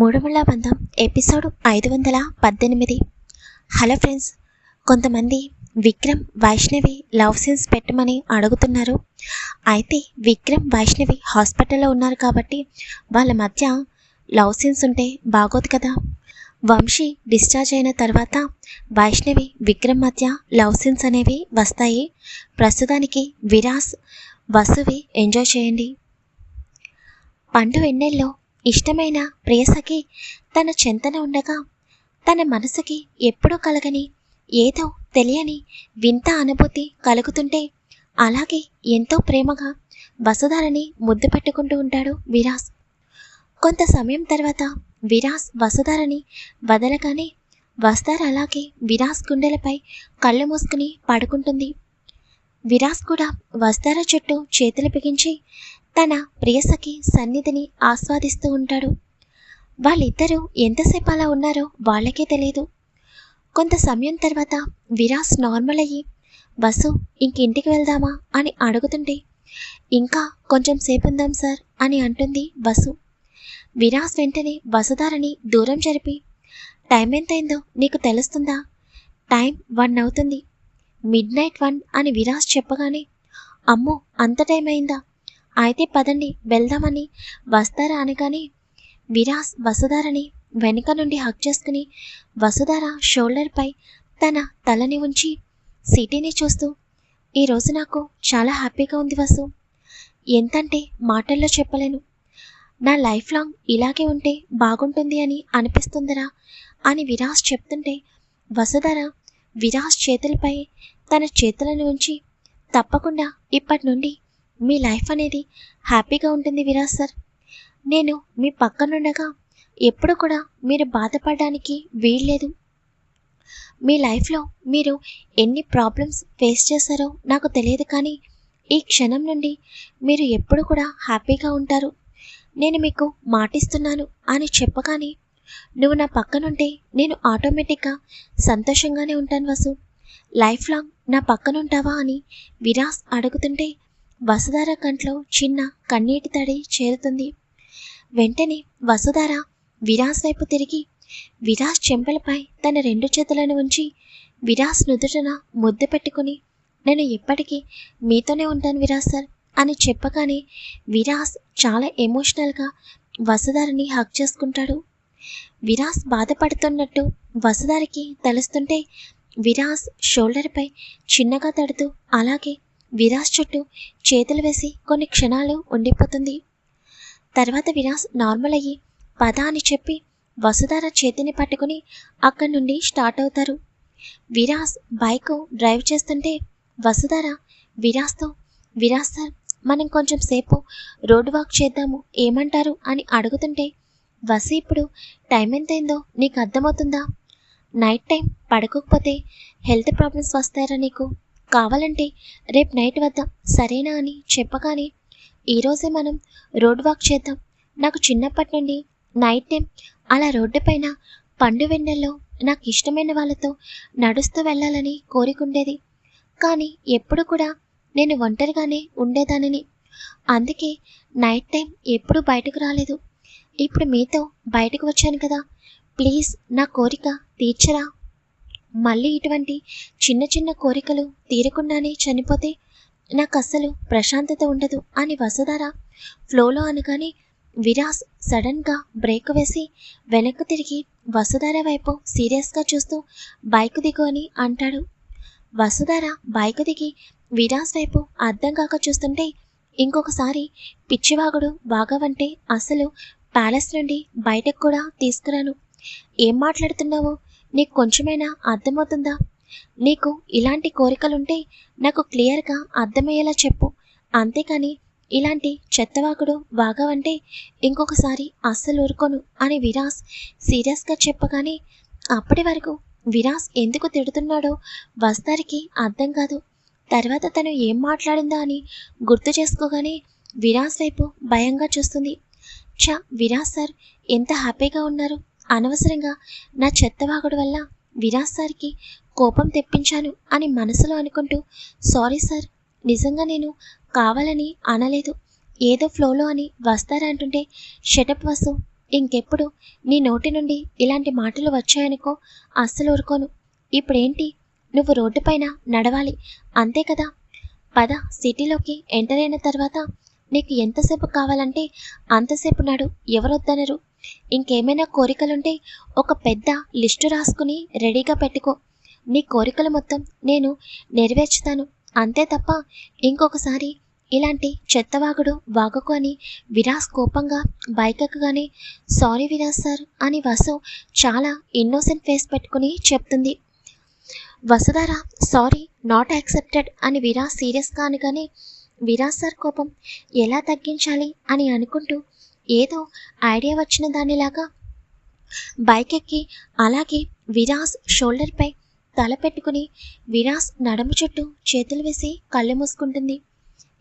మూడుముళ్ళ బంధం ఎపిసోడ్ ఐదు వందల పద్దెనిమిది. హలో ఫ్రెండ్స్ కొంతమంది విక్రమ్ వైష్ణవి లవ్ సీన్స్ పెట్టమని అడుగుతున్నారు. అయితే విక్రమ్ వైష్ణవి హాస్పిటల్లో ఉన్నారు కాబట్టి వాళ్ళ మధ్య లవ్ సీన్స్ ఉంటే బాగోదు కదా. వంశీ డిశ్చార్జ్ అయిన తర్వాత వైష్ణవి విక్రమ్ మధ్య లవ్ సీన్స్ అనేవి వస్తాయి. ప్రస్తుతానికి విరాస్ వసువి ఎంజాయ్ చేయండి. పండు ఎన్నెల్లో ఇష్టమైన ప్రేయసకి తన చెంతన ఉండగా తన మనసుకి ఎప్పుడూ కలగని ఏదో తెలియని వింత అనుభూతి కలుగుతుంటే అలాగే ఎంతో ప్రేమగా వసుధారని ముద్దు పెట్టుకుంటూ ఉంటాడు విరాస్. కొంత సమయం తర్వాత విరాస్ వసుధారని వదలగానే వస్తార అలాగే విరాస్ గుండెలపై కళ్ళు మూసుకుని పడుకుంటుంది. విరాస్ కూడా వస్తార చుట్టూ చేతులు బిగించి తన ప్రియసఖి సన్నిధిని ఆస్వాదిస్తూ ఉంటాడు. వాళ్ళిద్దరూ ఎంతసేపు అలా ఉన్నారో వాళ్ళకే తెలియదు కొంత సమయం తర్వాత విరాస్ నార్మల్ అయ్యి బస్సు ఇంకింటికి వెళ్దామా? అని అడుగుతుంటే ఇంకా కొంచెం సేపు ఉందాం సార్ అని అంటుంది బస్సు విరాస్ వెంటనే బసుదారిని దూరం జరిపి టైం ఎంతైందో నీకు తెలుస్తుందా? టైం వన్ అవుతుంది. మిడ్ నైట్ వన్ అని విరాస్ చెప్పగానే అమ్మో అంత టైం అయిందా? అయితే పదండి వెళ్దామని. వస్తారా అనగానే విరాస్ వసుధారని వెనుక నుండి హక్ చేసుకుని వసుధార షోల్డర్పై తన తలని ఉంచి సిటీని చూస్తూ ఈరోజు నాకు చాలా హ్యాపీగా ఉంది వసు. ఎంతంటే మాటల్లో చెప్పలేను. నా లైఫ్ లాంగ్ ఇలాగే ఉంటే బాగుంటుంది అని అనిపిస్తుందిరా అని విరాస్ చెప్తుంటే వసుధార విరాస్ చేతులపై తన చేతులను ఉంచి తప్పకుండా ఇప్పటి నుండి మీ లైఫ్ అనేది హ్యాపీగా ఉంటుంది విరాజ్ సార్. నేను మీ పక్కనుండగా ఎప్పుడు కూడా మీరు బాధపడడానికి వీల్లేదు మీ లైఫ్లో మీరు ఎన్ని ప్రాబ్లమ్స్ ఫేస్ చేశారో నాకు తెలియదు కానీ ఈ క్షణం నుండి మీరు ఎప్పుడు కూడా హ్యాపీగా ఉంటారు. నేను మీకు మాటిస్తున్నాను అని చెప్పగానే నువ్వు నా పక్కనుంటే నేను ఆటోమేటిక్గా సంతోషంగానే ఉంటాను వసు. లైఫ్ లాంగ్ నా పక్కనుంటావా అని విరాస్ అడుగుతుంటే వసుధార కంట్లో చిన్న కన్నీటి తడి చేరుతుంది. వెంటనే వసుధార విరాస్ వైపు తిరిగి విరాస్ చెంపలపై తన రెండు చేతులను ఉంచి విరాస్ నుదుటన ముద్దు పెట్టుకుని నేను ఎప్పటికీ మీతోనే ఉంటాను విరాస్ సార్ అని చెప్పగానే విరాస్ చాలా ఎమోషనల్గా వసుధారిని హక్ చేసుకుంటాడు. విరాస్ బాధపడుతున్నట్టు వసుధారికి తెలుస్తుంటే విరాస్ షోల్డర్పై చిన్నగా తడుతూ అలాగే విరాస్ చుట్టూ చేతులు వేసి కొన్ని క్షణాలు ఉండిపోతుంది. తర్వాత విరాస్ నార్మల్ అయ్యి పద అని చెప్పి వసుధార చేతిని పట్టుకుని అక్కడి నుండి స్టార్ట్ అవుతారు. విరాస్ బైక్ డ్రైవ్ చేస్తుంటే వసుధార విరాస్తో విరాస్ సార్ మనం కొంచెం సేపు రోడ్ వాక్ చేద్దాము ఏమంటారు? అని అడుగుతుంటే వసి ఇప్పుడు టైం ఎంతైందో నీకు అర్థమవుతుందా? నైట్ టైం పడుకోకపోతే హెల్త్ ప్రాబ్లమ్స్ వస్తాయరా నీకు? కావాలంటే రేపు నైట్ వద్దాం. సరేనా అని చెప్పగానే ఈరోజే మనం రోడ్ వాక్ చేద్దాం. నాకు చిన్నప్పటి నుండి నైట్ టైం అలా రోడ్డు పైన పండు వెన్నెల్లో నాకు ఇష్టమైన వాళ్ళతో నడుస్తూ వెళ్ళాలని కోరికుండేది. కానీ ఎప్పుడు కూడా నేను ఒంటరిగానే ఉండేదానిని. అందుకే నైట్ టైం ఎప్పుడూ బయటకు రాలేదు. ఇప్పుడు మీతో బయటకు వచ్చాను కదా. ప్లీజ్ నా కోరిక తీర్చరా? మళ్ళీ ఇటువంటి చిన్న చిన్న కోరికలు తీరకుండానే చనిపోతే నాకు అస్సలు ప్రశాంతత ఉండదు అని వసుధార ఫ్లోలో అనగానే విరాస్ సడన్గా బ్రేక్ వేసి వెనక్కు తిరిగి వసుధార వైపు సీరియస్గా చూస్తూ బైక్ దిగు అని అంటాడు. వసుధార బైక్ దిగి విరాస్ వైపు అర్థం కాక చూస్తుంటే ఇంకొకసారి పిచ్చివాగుడు బాగావంటే అసలు ప్యాలెస్ నుండి బయటకు కూడా తీసుకురాను. ఏం మాట్లాడుతున్నావు? నీకు కొంచెమైనా అర్థమవుతుందా? నీకు ఇలాంటి కోరికలుంటే నాకు క్లియర్గా అర్థమయ్యేలా చెప్పు. అంతేకాని ఇలాంటి చెత్తవాకుడు వాగవంటే ఇంకొకసారి అస్సలు ఊరుకోను అని విరాస్ సీరియస్గా చెప్పగానే అప్పటి వరకు విరాస్ ఎందుకు తిడుతున్నాడో వస్తారికి అర్థం కాదు. తర్వాత తను ఏం మాట్లాడిందా అని గుర్తు చేసుకోగానే విరాస్ వైపు భయంగా చూస్తుంది. చ విరాస్ సార్ ఎంత హ్యాపీగా ఉన్నారు? అనవసరంగా నా చెత్తవాగుడు వల్ల విరాజ్ సార్కి కోపం తెప్పించాను అని మనసులో అనుకుంటూ సారీ సార్ నిజంగా నేను కావాలని అనలేదు. ఏదో ఫ్లోలో అని వస్తారా అంటుంటే షటప్ వసు ఇంకెప్పుడు నీ నోటి నుండి ఇలాంటి మాటలు వచ్చాయనుకో అస్సలు ఊరుకోను. ఇప్పుడేంటి? నువ్వు రోడ్డుపైన నడవాలి. అంతే కదా? పద సిటీలోకి ఎంటర్ అయిన తర్వాత నీకు ఎంతసేపు కావాలంటే అంతసేపు నాడు. ఎవరొద్దనరు. ఇంకేమైనా కోరికలుంటే ఒక పెద్ద లిస్టు రాసుకుని రెడీగా పెట్టుకో. నీ కోరికలు మొత్తం నేను నెరవేర్చుతాను. అంతే తప్ప ఇంకొకసారి ఇలాంటి చెత్తవాగుడు వాగకు అని విరాస్ కోపంగా బైక్ ఎక్కగానే సారీ విరాస్ సార్ అని వసు చాలా ఇన్నోసెంట్ ఫేస్ పెట్టుకుని చెప్తుంది. వసుధార సారీ నాట్ యాక్సెప్టెడ్ అని విరాస్ సీరియస్గా అనగానే విరాస్ సార్ కోపం ఎలా తగ్గించాలి అని అనుకుంటూ ఏదో ఐడియా వచ్చిన దానిలాగా. బైక్ ఎక్కి అలాగే విరాస్ షోల్డర్పై తల పెట్టుకుని విరాస్ నడుము చుట్టూ చేతులు వేసి కళ్ళు మూసుకుంటుంది.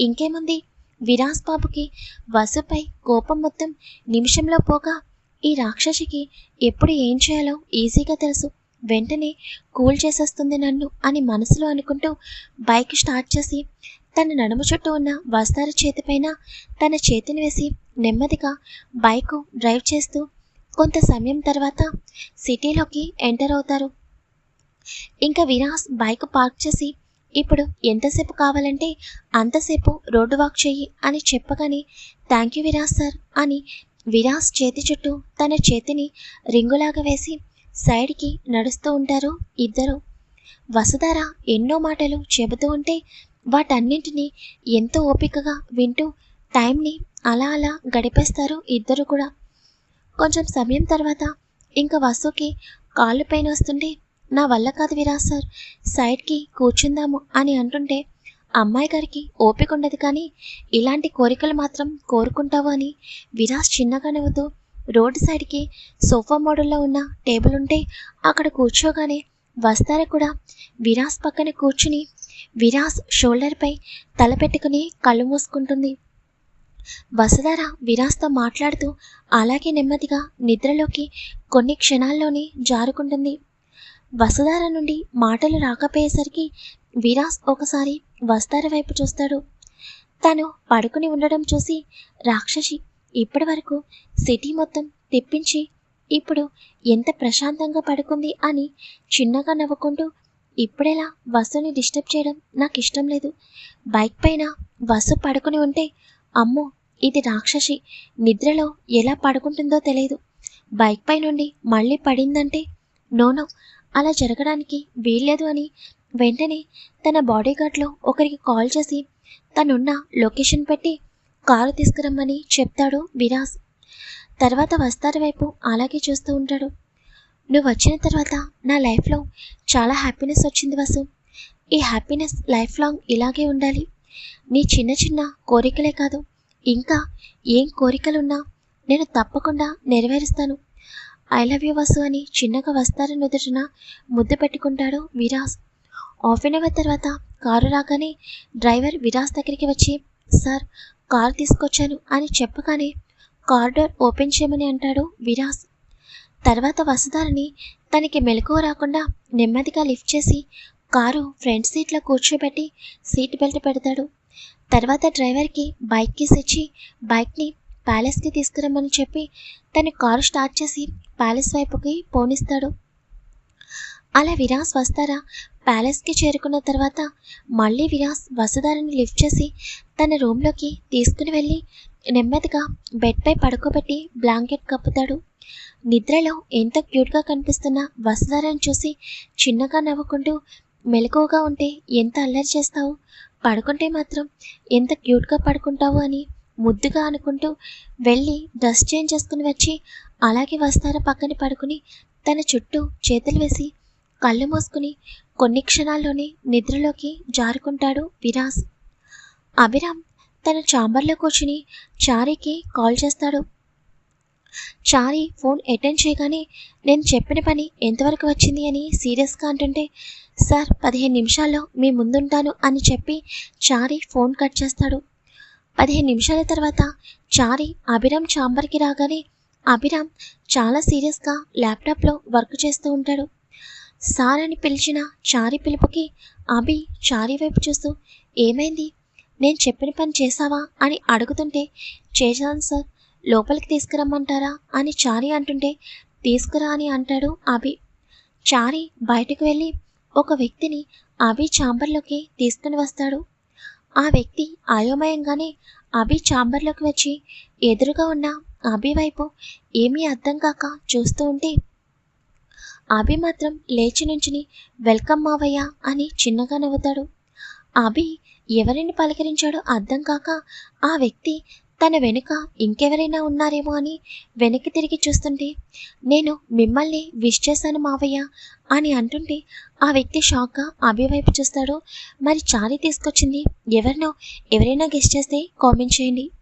ఇంకేముంది? విరాస్ బాబుకి వసుపై కోపం మొత్తం నిమిషంలో పోగా ఈ రాక్షసికి ఎప్పుడు ఏం చేయాలో ఈజీగా తెలుసు. వెంటనే కూల్ చేసేస్తుంది నన్ను అని మనసులో అనుకుంటూ బైక్ స్టార్ట్ చేసి తన నడుము చుట్టూ ఉన్న వస్తార చేతిపైన తన చేతిని వేసి నెమ్మదిగా బైకు డ్రైవ్ చేస్తూ కొంత సమయం తర్వాత సిటీలోకి ఎంటర్ అవుతారు. ఇంకా విరాస్ బైక్ పార్క్ చేసి ఇప్పుడు ఎంతసేపు కావాలంటే అంతసేపు రోడ్డు వాక్ చెయ్యి అని చెప్పగానే థ్యాంక్ యూ విరాస్ సార్ అని విరాస్ చేతి చుట్టూ తన చేతిని రింగులాగా వేసి సైడ్కి నడుస్తూ ఉంటారు ఇద్దరు. వసుధార ఎన్నో మాటలు చెబుతూ ఉంటే వాటన్నింటినీ ఎంతో ఓపికగా వింటూ టైంని అలా అలా గడిపేస్తారు ఇద్దరు కూడా. కొంచెం సమయం తర్వాత ఇంకా వసుకి కాళ్ళు పైన వస్తుంటే నా వల్ల కాదు విరాజ్ సార్ సైడ్కి కూర్చుందాము అని అంటుంటే అమ్మాయి గారికి ఓపిక ఉండదు కానీ ఇలాంటి కోరికలు మాత్రం కోరుకుంటావు అని విరాజ్ చిన్నగా నవ్వుతూ రోడ్డు సైడ్కి సోఫా మోడల్లో ఉన్న టేబుల్ ఉంటే అక్కడ కూర్చోగానే వస్తారా కూడా విరాస్ పక్కన కూర్చుని విరాస్ షోల్డర్పై తల పెట్టుకుని కళ్ళు మూసుకుంటుంది. వసుధార విరాస్తో మాట్లాడుతూ అలాగే నెమ్మదిగా నిద్రలోకి కొన్ని క్షణాల్లోనే జారుకుంటుంది. వసుధార నుండి మాటలు రాకపోయేసరికి విరాస్ ఒకసారి వస్తార వైపు చూస్తాడు. తను పడుకుని ఉండడం చూసి రాక్షసి ఇప్పటి వరకు సిటీ మొత్తం తిప్పించి ఇప్పుడు ఎంత ప్రశాంతంగా పడుకుంది అని చిన్నగా నవ్వుకుంటూ ఇప్పుడెలా వసుని డిస్టర్బ్ చేయడం నాకు ఇష్టం లేదు. బైక్ పైన వసు పడుకుని ఉంటే అమ్మో ఇది రాక్షసి. నిద్రలో ఎలా పడుకుంటుందో తెలియదు. బైక్ పై నుండి మళ్ళీ పడిందంటే నోనో అలా జరగడానికి వీల్లేదు అని వెంటనే తన బాడీగార్డ్లో ఒకరికి కాల్ చేసి తనున్న లొకేషన్ పెట్టి కారు తీసుకురమ్మని చెప్తాడు విరాస్. తర్వాత వస్తారు వైపు అలాగే చూస్తూ ఉంటాడు. నువ్వు వచ్చిన తర్వాత నా లైఫ్లో చాలా హ్యాపీనెస్ వచ్చింది వసు. ఈ హ్యాపీనెస్ లైఫ్ లాంగ్ ఇలాగే ఉండాలి. నీ చిన్న చిన్న కోరికలే కాదు ఇంకా ఏం కోరికలున్నా నేను తప్పకుండా నెరవేరుస్తాను. ఐ లవ్ యూ వసు అని చిన్నగా వస్తారని నుదుటిన ముద్దు పెట్టుకుంటాడు విరాస్. హాఫ్ అన్ అవర్ తర్వాత కారు రాగానే డ్రైవర్ విరాస్ దగ్గరికి వచ్చి సార్ కారు తీసుకొచ్చాను అని చెప్పగానే కార్ డోర్ ఓపెన్ చేయమని అంటాడు విరాస్. తర్వాత వసుధారని తనకి మెలకువ రాకుండా నెమ్మదిగా లిఫ్ట్ చేసి కారు ఫ్రంట్ సీట్లో కూర్చోబెట్టి సీట్ బెల్ట్ పెడతాడు. తర్వాత డ్రైవర్కి బైక్ కీస్ ఇచ్చి బైక్ని ప్యాలెస్కి తీసుకురమ్మని చెప్పి తన కారు స్టార్ట్ చేసి ప్యాలెస్ వైపుకి పోనిస్తాడు. అలా విరాస్ వస్తారా ప్యాలెస్కి చేరుకున్న తర్వాత మళ్ళీ విరాస్ వసుధారని లిఫ్ట్ చేసి తన రూమ్లోకి తీసుకుని వెళ్ళి నెమ్మదిగా బెడ్పై పడుకోబెట్టి బ్లాంకెట్ కప్పుతాడు. నిద్రలో ఎంత క్యూట్గా కనిపిస్తున్న వసుధారని చూసి చిన్నగా నవ్వుకుంటూ మెలకువగా ఉంటే ఎంత అల్లరి చేస్తావు? పడుకుంటే మాత్రం ఎంత క్యూట్గా పడుకుంటావు అని ముద్దుగా అనుకుంటూ వెళ్ళి డ్రెస్ చేంజ్ చేసుకుని వచ్చి అలాగే వస్తారా పక్కన పడుకుని తన చుట్టూ చేతులు వేసి కళ్ళు మూసుకుని కొన్ని క్షణాల్లోనే నిద్రలోకి జారుకుంటాడు విరాస్. అభిరామ్ తన చాంబర్లో కూర్చుని చారీకి కాల్ చేస్తాడు. చారీ ఫోన్ అటెండ్ చేయగానే నేను చెప్పిన పని ఎంతవరకు వచ్చింది అని సీరియస్గా అంటుంటే సార్ పదిహేను నిమిషాల్లో మీ ముందుంటాను అని చెప్పి చారీ ఫోన్ కట్ చేస్తాడు. పదిహేను నిమిషాల తర్వాత చారీ అభిరామ్ చాంబర్కి రాగానే అభిరామ్ చాలా సీరియస్గా ల్యాప్టాప్లో వర్క్ చేస్తూ ఉంటాడు. సార్ అని పిలిచిన చారీ పిలుపుకి అభి చారీ వైపు చూస్తూ ఏమైంది? నేను చెప్పిన పని చేశావా? అని అడుగుతుంటే చేశాను సార్. లోపలికి తీసుకురమ్మంటారా అని చారి అంటుంటే తీసుకురా అని అంటాడు అభి. చారి బయటకు వెళ్ళి ఒక వ్యక్తిని అభి ఛాంబర్లోకి తీసుకుని వస్తాడు. ఆ వ్యక్తి అయోమయంగానే అభి ఛాంబర్లోకి వచ్చి ఎదురుగా ఉన్న అభి వైపు ఏమీ అర్థం కాక చూస్తూ ఉంటే అభి మాత్రం లేచి నుంచుని వెల్కమ్ మావయ్య అని చిన్నగా నవ్వుతాడు. అభి ఎవరిని పలకరించాడో అర్థం కాక ఆ వ్యక్తి తన వెనుక ఇంకెవరైనా ఉన్నారేమో అని వెనక్కి తిరిగి చూస్తుంటే నేను మిమ్మల్ని విష్ చేశాను మావయ్య అని అంటుంటే ఆ వ్యక్తి షాక్గా అభి వైపు చూస్తాడు. మరి చారి తీసుకొచ్చింది ఎవరినో ఎవరైనా గెస్ట్ చేస్తే కామెంట్ చేయండి.